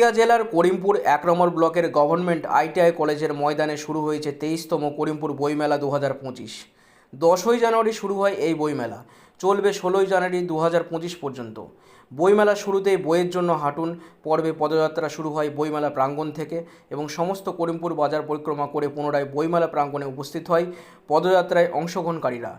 নদিয়া জেলার করিমপুর এক নম্বর ব্লকের গভর্নমেন্ট আইটিআই কলেজের ময়দানে শুরু হয়েছে তেইশতম করিমপুর বইমেলা দু হাজার পঁচিশ। দশই জানুয়ারি শুরু হয় এই বইমেলা। চলবে ষোলোই জানুয়ারি দু হাজার পঁচিশ পর্যন্ত। বইমেলা শুরুতেই বইয়ের জন্য হাঁটুন, পর্বে পদযাত্রা শুরু হয় বইমেলা প্রাঙ্গণ থেকে এবং সমস্ত করিমপুর বাজার পরিক্রমা করে পুনরায় বইমেলা প্রাঙ্গণে উপস্থিত হয় পদযাত্রায় অংশগ্রহণকারীরা।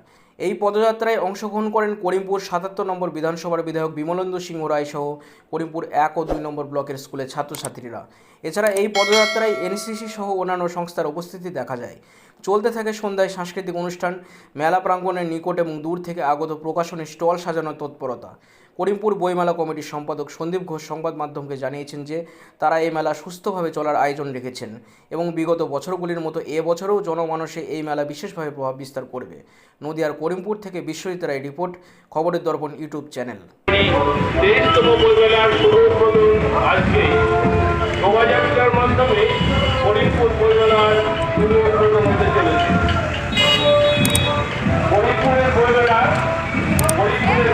এই পদযাত্রায় অংশগ্রহণ করেন করিমপুর সাতাত্তর নম্বর বিধানসভার বিধায়ক বিমলেন্দু সিংহ রায় সহ করিমপুর এক ও দুই নম্বর ব্লকের স্কুলের ছাত্রছাত্রীরা। এছাড়া এই পদযাত্রায় এনসিসি সহ অন্যান্য সংস্থার উপস্থিতি দেখা যায়। চলতে থাকে সন্ধ্যায় সাংস্কৃতিক অনুষ্ঠান, মেলা প্রাঙ্গণের নিকট এবং দূর থেকে আগত প্রকাশনী স্টল সাজানোর তৎপরতা। করিমপুর বইমেলা কমিটির সম্পাদক সন্দীপ ঘোষ সংবাদ মাধ্যমকে জানিয়েছেন যে, তারা এই মেলা সুস্থভাবে চলার আয়োজন রেখেছেন এবং বিগত বছরগুলির মতো এ বছরেও জনমানসে এই মেলা বিশেষভাবে প্রভাব বিস্তার করবে। নদিয়ার করিমপুর থেকে বিশ্বজিৎ রায় রিপোর্ট, খবরের দর্পণ ইউটিউব চ্যানেল। শোভাযাত্রার মাধ্যমে করিমপুর বইমেলার উদ্বোধন হতে চলেছে। করিমপুরের বইমেলা করিমপুরের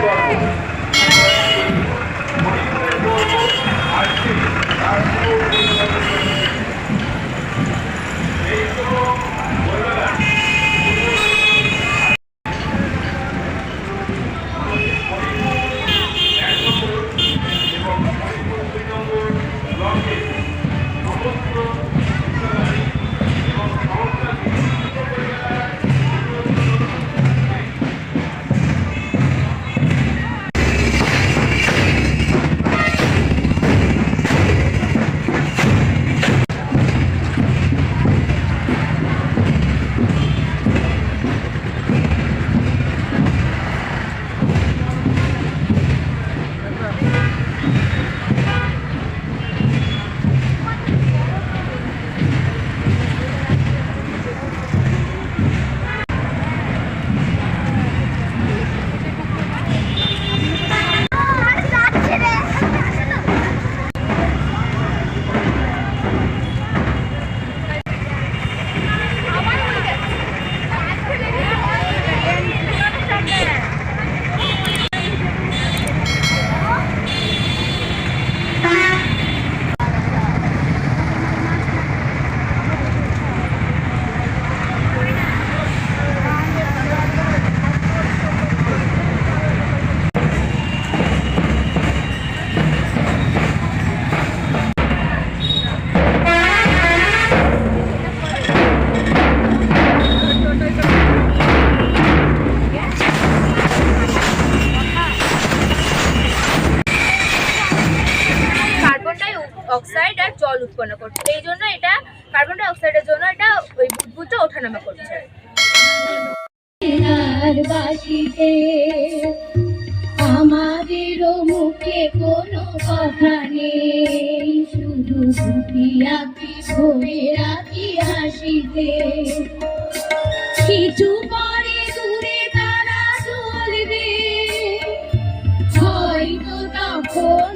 অক্সাইড আর জল উৎপন্ন করছে। এই জন্য এটা কার্বন ডাই অক্সাইডের জন্য এটা ওই বুদবুদটা ওঠানামা করছে। আমাদেরও মুখে কোনো কথা নেই। শুধু দুটি আঁকি ভরে রাখি হাসিতে। কিছু পরে দূরে তারা চলবে। হয়তো তখন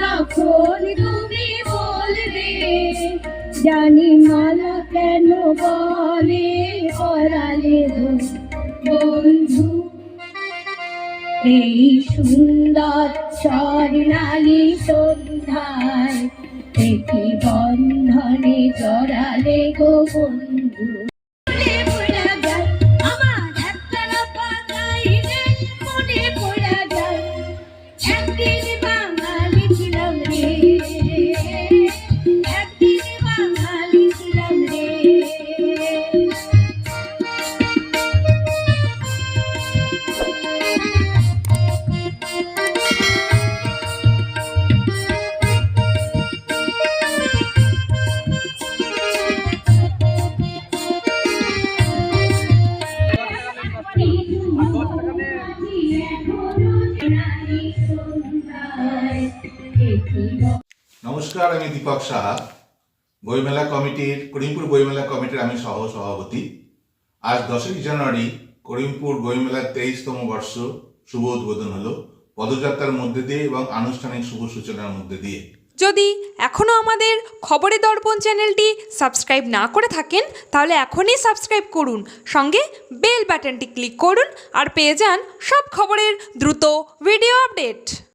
তখন তুমি বলবে, জানি মালা কেন বলে পড়ালে বন্ধু। এই সুন্দর স্বর্ণালী সন্ধ্যায়, একটি বন্ধনে জড়ালে গো বন্ধু। নমস্কার, আমি দীপক সাহা। বইমেলা কমিটির, করিমপুর বইমেলা কমিটির আমি সহ সভাপতি আজ দশই জানুয়ারি, করিমপুর বইমেলার তেইশতম বর্ষ শুভ উদ্বোধন হলো পদযাত্রার মধ্যে দিয়ে এবং আনুষ্ঠানিক শুভ সূচনার মধ্যে দিয়ে। যদি এখনও আমাদের খবরের দর্পণ চ্যানেলটি সাবস্ক্রাইব না করে থাকেন, তাহলে এখনই সাবস্ক্রাইব করুন। সঙ্গে বেল বাটনটি ক্লিক করুন আর পেয়ে যান সব খবরের দ্রুত ভিডিও আপডেট।